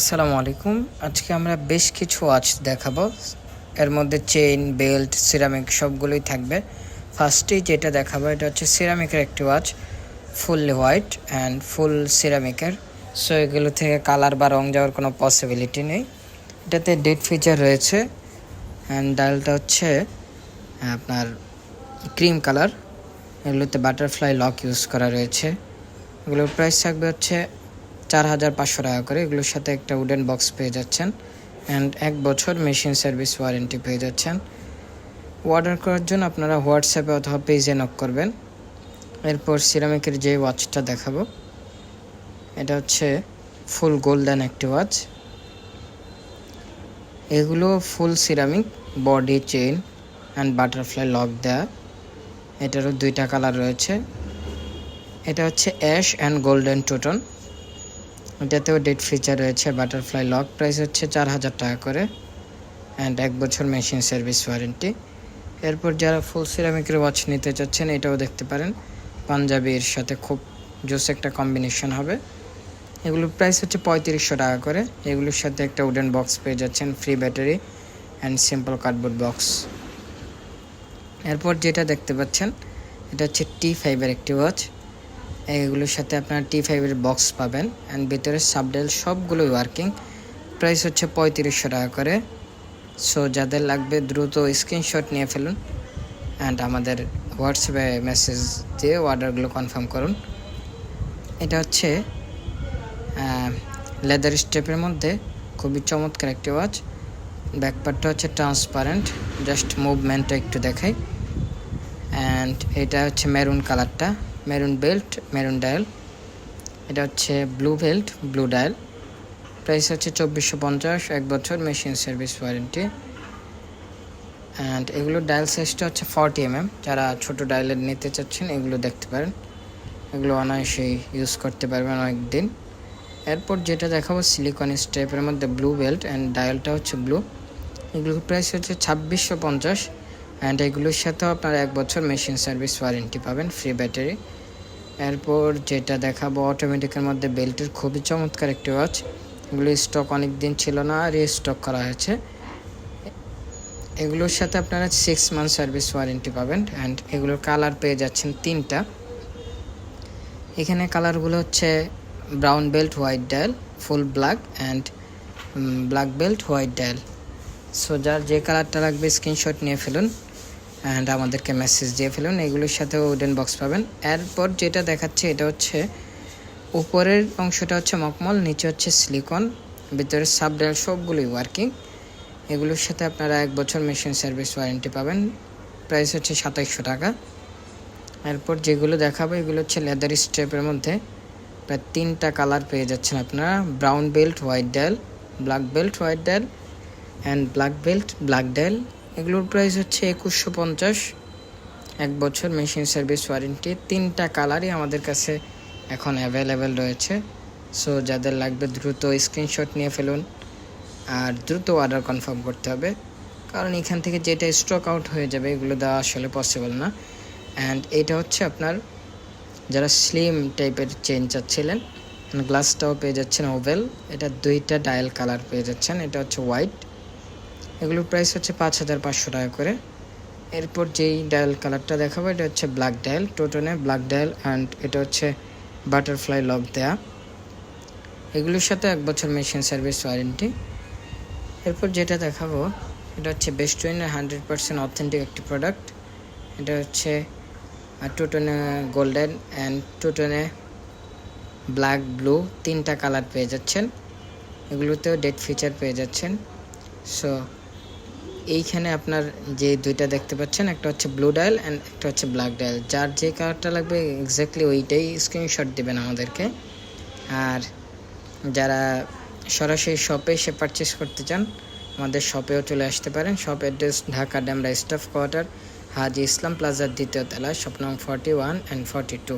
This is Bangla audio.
আসসালামু আলাইকুম। আজকে আমরা বেশ কিছু ওয়াচ দেখাবো। এর মধ্যে চেইন বেল্ট সিরামিক সবগুলোই থাকবে। ফার্স্টেই যেটা দেখাবো, এটা হচ্ছে সিরামিকের একটি watch fully white and full সিরামিকের so এগুলো থেকে কালার বা রং যাওয়ার কোনো পসিবিলিটি নেই। এটাতে ডেট ফিচার রয়েছে। অ্যান্ড ডায়ালটা হচ্ছে আপনার ক্রিম কালার এগুলোতে বাটারফ্লাই লক ইউজ করা রয়েছে। এগুলোর প্রাইস থাকবে হচ্ছে চার হাজার পাঁচশো টাকা করে। এগুলোর সাথে একটা উডেন বক্স পেয়ে যাচ্ছেন অ্যান্ড এক বছর মেশিন সার্ভিস ওয়ারেন্টি পেয়ে যাচ্ছেন। অর্ডার করার জন্য আপনারা হোয়াটসঅ্যাপে অথবা পেজে নক করবেন। এরপর সিরামিকের যে ওয়াচটা দেখাবো, এটা হচ্ছে ফুল গোল্ডেন একটি ওয়াচ এগুলো full ceramic body chain and butterfly lock দেয়া। এটারও দুইটা কালার রয়েছে। এটা হচ্ছে অ্যাশ অ্যান্ড গোল্ডেন টোটন এটাতেও ডেট ফিচার রয়েছে বাটারফ্লাই লক প্রাইস হচ্ছে চার হাজার টাকা করে অ্যান্ড এক বছর মেশিন সার্ভিস ওয়ারেন্টি এরপর যারা ফুল সিরামিকের ওয়াচ নিতে চাচ্ছেন, এটাও দেখতে পারেন। পাঞ্জাবির সাথে খুব জোস একটা কম্বিনেশন হবে। এগুলোর প্রাইস হচ্ছে পঁয়ত্রিশশো টাকা করে। এগুলোর সাথে একটা উডেন বক্স পেয়ে যাচ্ছেন free battery and simple cardboard box এরপর যেটা দেখতে পাচ্ছেন, এটা হচ্ছে টি ফাইভের একটি ওয়াচ এগুলোর সাথে আপনার টি ফাইভের বক্স পাবেন অ্যান্ড ভিতরে সাবডেল সবগুলোই ওয়ার্কিং প্রাইস হচ্ছে পঁয়ত্রিশশো টাকা করে। সো যাদের লাগবে দ্রুত স্ক্রিনশট নিয়ে ফেলুন অ্যান্ড আমাদের হোয়াটসঅ্যাপে মেসেজ দিয়ে অর্ডারগুলো কনফার্ম করুন। এটা হচ্ছে লেদার স্টেপের মধ্যে খুবই চমৎকার একটি ওয়াচ ব্যাকপারটা হচ্ছে ট্রান্সপারেন্ট জাস্ট মুভমেন্টটা একটু দেখাই। অ্যান্ড এটা হচ্ছে মেরুন কালারটা মেরুন বেল্ট, মেরুন ডায়াল। এটা হচ্ছে blue belt, blue dial. Price হচ্ছে চব্বিশশো পঞ্চাশ, এক বছর মেশিন সার্ভিস ওয়ারেন্টি। অ্যান্ড এগুলোর ডায়াল সাইজটা হচ্ছে ফর্টি এম যারা ছোটো ডায়ালের নিতে চাচ্ছেন, এগুলো দেখতে পারেন। এগুলো অনায়াসেই ইউজ করতে পারবেন অনেক দিন এরপর যেটা দেখাবো সিলিকন স্টেপের মধ্যে ব্লু বেল্ট অ্যান্ড ডায়ালটা হচ্ছে ব্লু এগুলোর প্রাইস হচ্ছে ছাব্বিশশো পঞ্চাশ। অ্যান্ড এগুলোর সাথেও আপনারা এক বছর মেশিন সার্ভিস ওয়ারেন্টি পাবেন ফ্রি ব্যাটারি এরপর যেটা দেখাবো অটোমেটিকের মধ্যে বেল্টের খুবই চমৎকার একটি ওয়াচ এগুলো স্টক অনেক দিন ছিল না, আর স্টক করা হয়েছে। এগুলোর সাথে আপনারা সিক্স মান্থ সার্ভিস ওয়ারেন্টি পাবেন অ্যান্ড এগুলোর কালার পেয়ে যাচ্ছেন তিনটা। এখানে কালারগুলো হচ্ছে brown belt white dial full black and black belt white dial so যার যে কালারটা লাগবে স্ক্রিনশট নিয়ে ফেলুন। অ্যান্ড আমাদেরকে মেসেজ দিয়ে ফেলুন, এগুলোর সাথেও উডেন বক্স পাবেন। এরপর যেটা দেখাচ্ছে, এটা হচ্ছে উপরের অংশটা হচ্ছে মকমল, নিচে হচ্ছে সিলিকন ভিতরে সাবডাল সবগুলোই ওয়ার্কিং এগুলোর সাথে আপনারা এক বছর মেশিন সার্ভিস ওয়ারেন্টি পাবেন। প্রাইস হচ্ছে সাতাইশশো টাকা। এরপর যেগুলো দেখাবো, এগুলো হচ্ছে লেদার স্ট্রেপের মধ্যে। প্রায় তিনটা কালার পেয়ে যাচ্ছেন আপনারা। Brown belt white dial black belt white dial and black belt black dial এগুলোর প্রাইস হচ্ছে একুশশো পঞ্চাশ। এক বছর মেশিন সার্ভিস ওয়ারেন্টি তিনটা কালারই আমাদের কাছে এখন অ্যাভেলেবেল রয়েছে। সো যাদের লাগবে দ্রুত স্ক্রিনশট নিয়ে ফেলুন। আর দ্রুত অর্ডার কনফার্ম করতে হবে। কারণ এখান থেকে যেটা স্টক আউট হয়ে যাবে, এগুলো দেওয়া আসলে পসিবল না। অ্যান্ড এটা হচ্ছে আপনার যারা স্লিম টাইপের চেন চাচ্ছিলেন গ্লাসটাও পেয়ে যাচ্ছেন ওভেল এটা দুইটা ডায়াল কালার পেয়ে যাচ্ছেন। এটা হচ্ছে হোয়াইট এগুলোর প্রাইস হচ্ছে পাঁচ হাজার পাঁচশো টাকা করে। এরপর যেই ডায়াল কালারটা দেখাবো, এটা হচ্ছে ব্ল্যাক ডায়াল টোটনে ব্ল্যাক ডায়াল অ্যান্ড এটা হচ্ছে বাটারফ্লাই লক দেয়া। এগুলোর সাথে এক বছর মেশিন সার্ভিস ওয়ারেন্টি এরপর যেটা দেখাবো, এটা হচ্ছে বেস্ট উইনের হান্ড্রেড পার্সেন্ট অথেন্টিক একটি প্রোডাক্ট এটা হচ্ছে টোটনে গোল্ডেন অ্যান্ড টোটনে ব্ল্যাক ব্লু তিনটা কালার পেয়ে যাচ্ছেন। এগুলোতেও ডেট ফিচার পেয়ে যাচ্ছেন। সো এইখানে আপনার যে দুইটা দেখতে পাচ্ছেন, একটা হচ্ছে ব্লু ডায়াল অ্যান্ড একটা হচ্ছে ব্ল্যাক ডায়াল যার যে কালারটা লাগবে এক্স্যাক্টলি ওইটাই স্ক্রিনশট দেবেন আমাদেরকে। আর যারা সরাসরি শপে এসে পারচেস করতে চান, আমাদের শপেও চলে আসতে পারেন। Shop address Dhaka Demra staff quarter Haji Islam প্লাজার দ্বিতীয় তলা শপ নং forty one and forty two